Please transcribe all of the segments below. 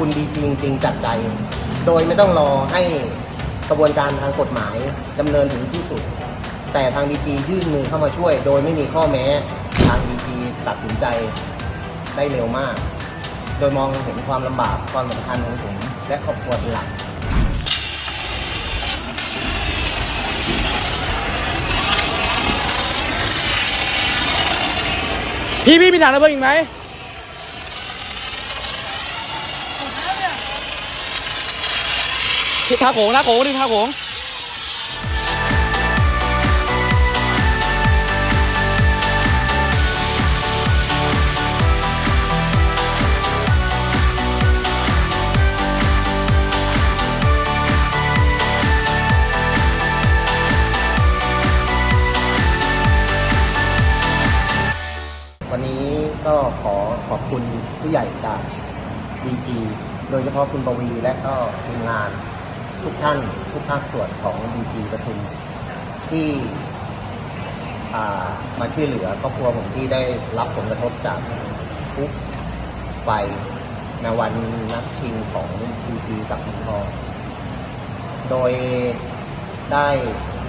คุณดีจริงจริงจากใจ โดยไม่ต้องรอให้กระบวนการทางกฎหมายดำเนินถึงที่สุด แต่ทางดีจียื่นมือเข้ามาช่วย โดยไม่มีข้อแม้ทางดีจีตัดสินใจได้เร็วมาก โดยมองเห็นความลำบากความสำคัญของผมและครอบครัวเป็นหลักพี่พี่มีถังระเบิดอีกไหม ท่าโขงท่าโขงดิท่าโขงวันนี้ก็ขอขอบคุณผู้ใหญ่จากดีจีโดยเฉพาะคุณปวีและก็ทีมงาน ทุกท่านทุกภาคส่วนของดีจีปทุมที่มาช่วยเหลือครอบครัวผมที่ได้รับผลกระทบจากทุกไฟในวันนัดชิงของดีจีกับเมืองทองโดยได้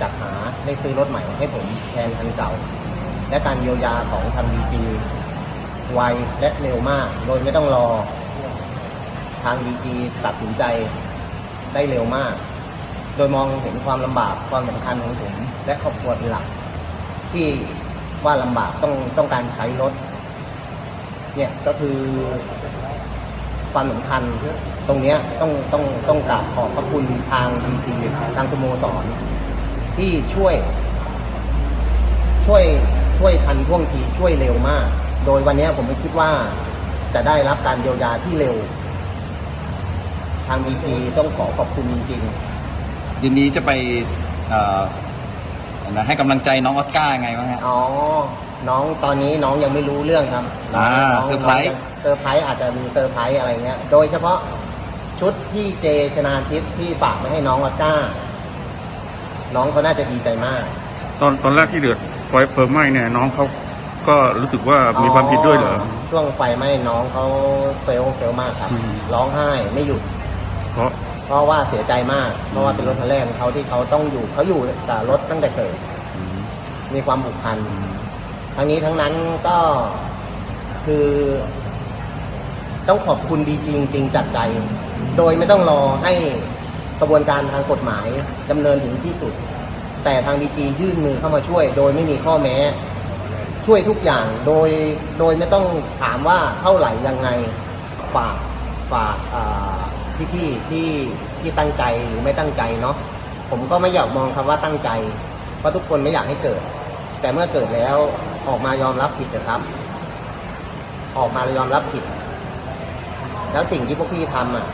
จัดหาได้ซื้อรถใหม่ให้ผมแทนคันเก่า และการเยียวยาของทางดีจีไวและเร็วมาก โดยไม่ต้องรอ ทางดีจีตัดสินใจ ได้เร็วมาก โดยมองเห็นความลำบากความสำคัญของผมและครอบครัวเป็นหลัก ที่ว่าลำบากต้องต้องการใช้รถ เนี่ยก็คือความสำคัญตรงนี้ต้องต้องต้องกราบขอบพระคุณทางดีจีทางสโมสร ที่ช่วย ช่วยช่วยทันท่วงทีช่วยเร็วมาก โดยวันนี้ผมไม่คิดว่าจะได้รับการเยียวยาที่เร็วางดีจีต้องขอขอบคุณจริงยินดีจะไปเอ่อนะให้กำลังใจน้องออสการ์ยังไงบ้างฮะ ๆอ๋อน้องตอนนี้น้องยังไม่รู้เรื่องครับอ่าน้งเซอร์ไพรส์ น้งเซอร์ไพรส์อาจจะมีเซอร์ไพรส์อะไรเงี้ย โดยเฉพาะชุดที่เจชนาทิพย์ที่ฝากมาให้น้องออสการ์น้องเขาน่าจะดีใจมาก ตอนตอนแรกที่เดือดไฟเพลิงไหม้เนี่ยน้องเขาก็รู้สึกว่ามีความผิดด้วยเหรอ ช่วงไฟไหม้น้องเขาเฟลเฟลมากครับ อืม ร้องไห้ไม่หยุด เพราะเพราะว่าเสียใจมาก เพราะว่าเป็นรถคันแรกของเขาที่เขาต้องอยู่เขาอยู่กับรถตั้งแต่เกิดมีความผูกพัน ทั้งนี้ทั้งนั้นก็คือ ต้องขอบคุณดีจริงๆจากใจ โดยไม่ต้องรอให้กระบวนการทางกฎหมายดำเนินถึงที่สุด แต่ทางดีจียื่นมือเข้ามาช่วย โดยไม่มีข้อแม้ ช่วยทุกอย่างโดยโดยไม่ต้องถามว่าเท่าไหร่ยังไงฝากฝากพี่ พี่ๆที่ที่ตั้งใจหรือไม่ตั้งใจเนาะผมก็ไม่อยากมองคำว่าตั้งใจ เพราะทุกคนไม่อยากให้เกิด แต่เมื่อเกิดแล้วออกมายอมรับผิดนะครับ ออกมายอมรับผิด แล้วสิ่งที่พวกพี่ทำอะ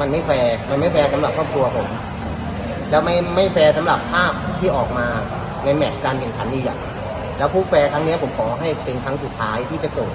มันไม่แฟร์มันไม่แฟร์สำหรับครอบครัวผม แล้วไม่ไม่แฟร์สำหรับภาพที่ออกมาในแมตช์การแข่งขันนี้อย่างแล้วผู้แฟร์ครั้งนี้ผมขอให้เป็นครั้งสุดท้ายที่จะเกิด